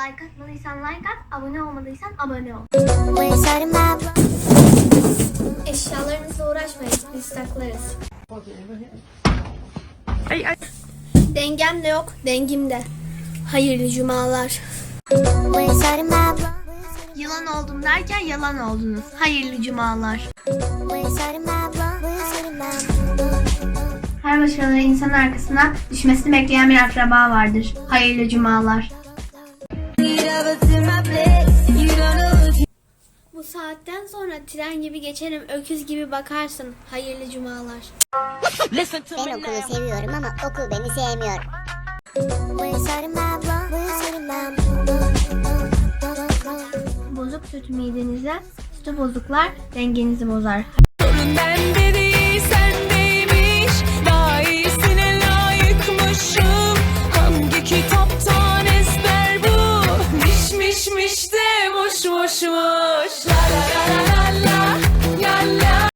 Like atmadıysan like at, abone olmadıysan abone ol. Eşyalarınızla uğraşmayın, biz saklarız. Ay ay. Dengem de yok, dengim de. Hayırlı cumalar. Yılan oldum derken yalan oldunuz. Hayırlı cumalar. Her başarılı insanın arkasına düşmesini bekleyen bir akraba vardır. Hayırlı cumalar. Saatten sonra tren gibi geçerim, öküz gibi bakarsın. Hayırlı cumalar. Ben okulu seviyorum ama okul beni sevmiyor. Bozuk süt midenize, sütü bozuklar dengenizi bozar. Bende değil sendeymiş Daha iyisine layıkmışım Hangi kitaptan ezber bu Miş miş miş de boş boş mu da da da